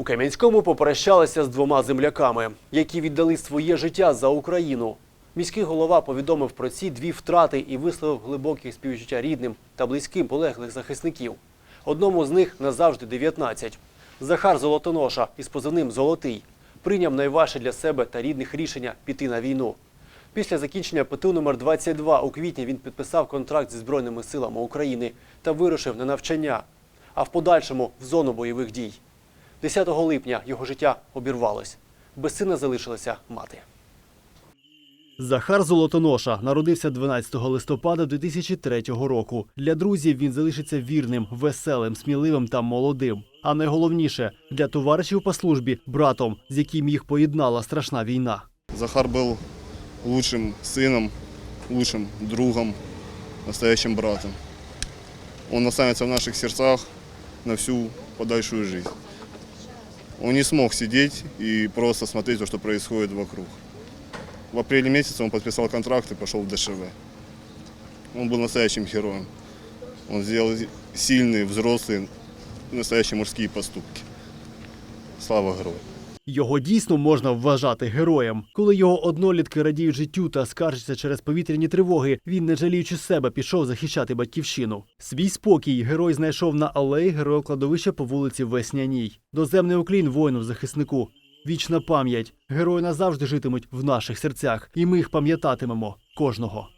У Кам'янському попрощалися з двома земляками, які віддали своє життя за Україну. Міський голова повідомив про ці дві втрати і висловив глибокі співчуття рідним та близьким полеглих захисників. Одному з них назавжди 19. Захар Золотоноша із позивним Золотий прийняв найважче для себе та рідних рішення піти на війну. Після закінчення ПТУ номер 22 у квітні він підписав контракт зі Збройними силами України та вирушив на навчання, а в подальшому в зону бойових дій. 10 липня його життя обірвалось. Без сина залишилася мати. Захар Золотоноша народився 12 листопада 2003 року. Для друзів він залишиться вірним, веселим, сміливим та молодим. А найголовніше для товаришів по службі братом, з яким їх поєднала страшна війна. Захар был лучшим сыном, лучшим другом, настоящим братом. Он останется в наших сердцах на всю подальшую жизнь. Он не смог сидеть и просто смотреть то, что происходит вокруг. В апреле месяце он подписал контракт и пошел в ДШВ. Он был настоящим героем. Он сделал сильные, взрослые, настоящие мужские поступки. Слава герою! Його дійсно можна вважати героєм. Коли його однолітки радіють життю та скаржаться через повітряні тривоги, він, не жаліючи себе, пішов захищати батьківщину. Свій спокій герой знайшов на алеї героїв кладовища по вулиці Весняній. Доземний уклін воїну захиснику. Вічна пам'ять. Герої назавжди житимуть в наших серцях, і ми їх пам'ятатимемо кожного.